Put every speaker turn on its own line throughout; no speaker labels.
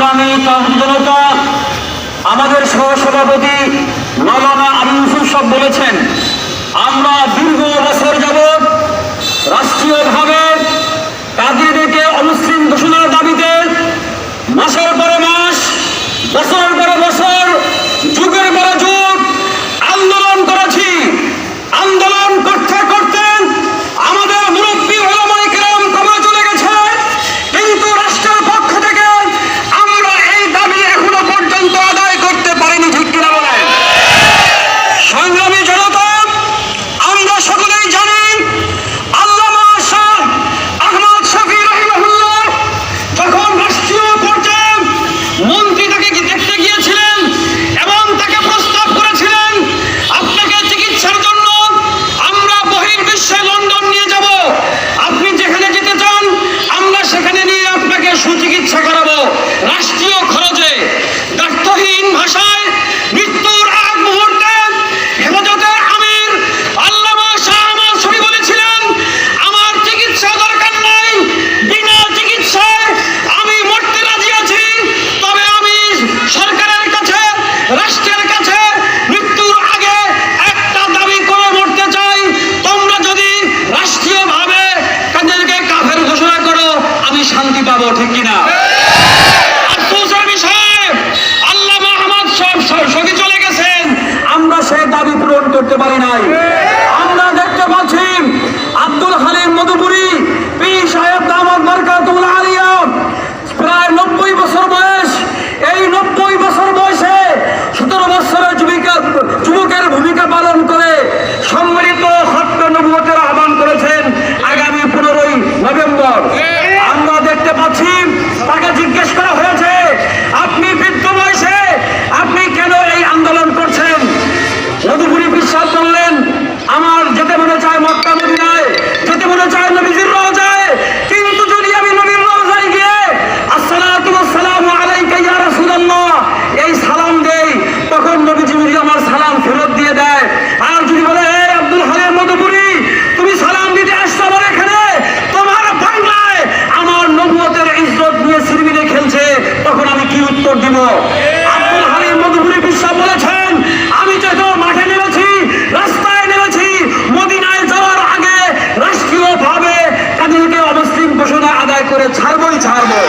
সংগ্রামী তরুণ আমাদের সহসভাপতি মৌলানা আবু সব অর্জন করতে পারি নাই। আমরা দেখতে পাচ্ছি আব্দুল হালিম মধুপুরি সাহেব প্রায় নব্বই বছর বয়স। এই নব্বই বছর বয়সে সতেরো বছরের যুবিকা বিশ্বাস বলেছেন, আমি যেহেতু মাঠে নেমেছি, রাস্তায় নেমেছি, মদিনায় যাওয়ার আগে রাষ্ট্রীয়ভাবে তাদেরকে অবস্থান ঘোষণা আদায় করে ছাড়বই ছাড়বো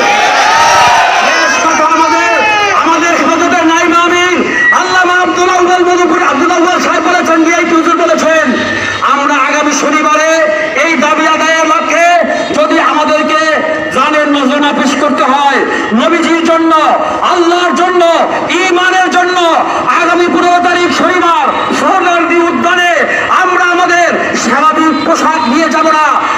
找到了。